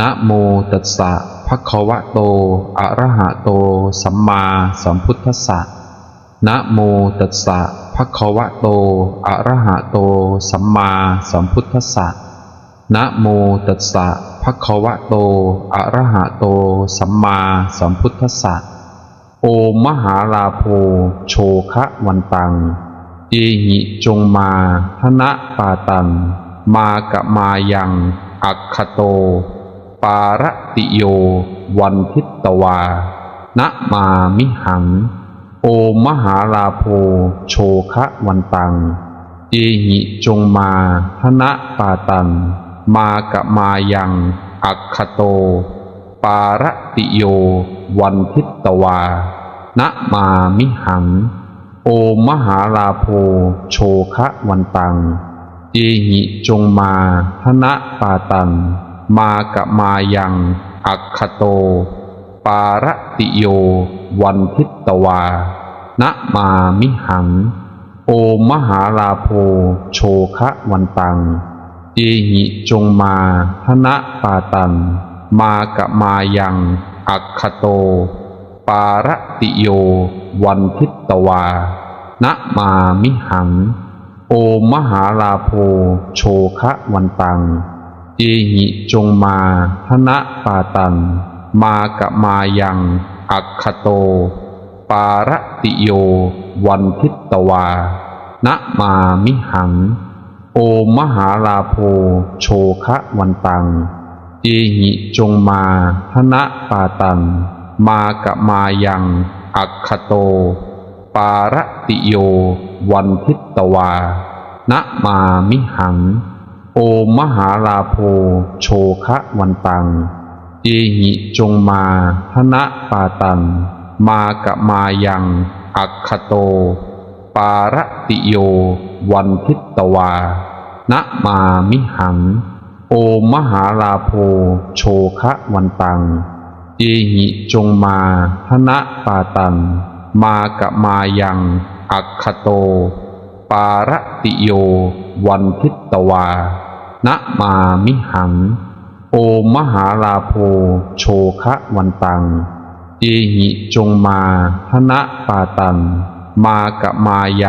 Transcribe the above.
นะโมตัสสะภะคะวะโต อะระหะโต สัมมาสัมพุทธัสสะนะโมตัสสะภะคะวะโต อะระหะโต สัมมาสัมพุทธัสสะนะโมตัสสะภะคะวะโต อะระหะโต สัมมาสัมพุทธัสสะโอมหาลาโภ โชคะวันตัง เอหิจงมาธนะปาตัง มากะมายัง อัคคโต ปารติโย วันทิตตวานะมามิหัง โอมหาลาโภโชคะวันตัง เอหิจงมาธนะปาตัง มากะมายัง อัคคโต ปารติโย วันทิตตวานะมามิหัง โอมหาลาโภโชคะวันตัง เอหิจงมาธนะปาตัง มากะมายังอัคคโต ปารติโย วันทิตวานะมามิหัง โอมหาลาโภโชคะวันตัง เอหิจงมาธนะปาตัง มากะมายังอัคคโต ปารติโย วันทิตวานะมามิหัง โอมมหาลาโภโชคะวันตัง เอหิจงมาธนะปาตัง มากะมายัง อัคคโต ปารติโย วันทิตตวา นะมามิหัง โอมหาลาโภโชคะวันตัง เอหิจงมาธนะปาตัง มากะมายัง อัคคโต ปารติโย วันทิตตวา นะมามิหัง โอมหาลาโภโชคะวันตัง เอหิจงมาธนะปาตัง มากะมายังอัคคโต ปารติโย วันทิตตวานะมามิหัง โอมหาลาโภโชคะวันตัง เอหิจงมาธนะปาตัง มากะมายังอัคคโต ปารติโย วันทิตตวา นะมามิหัง โอมหาลาโภโชคะวันตัง เอหิจงมาธนะปาตัง มากะมายัง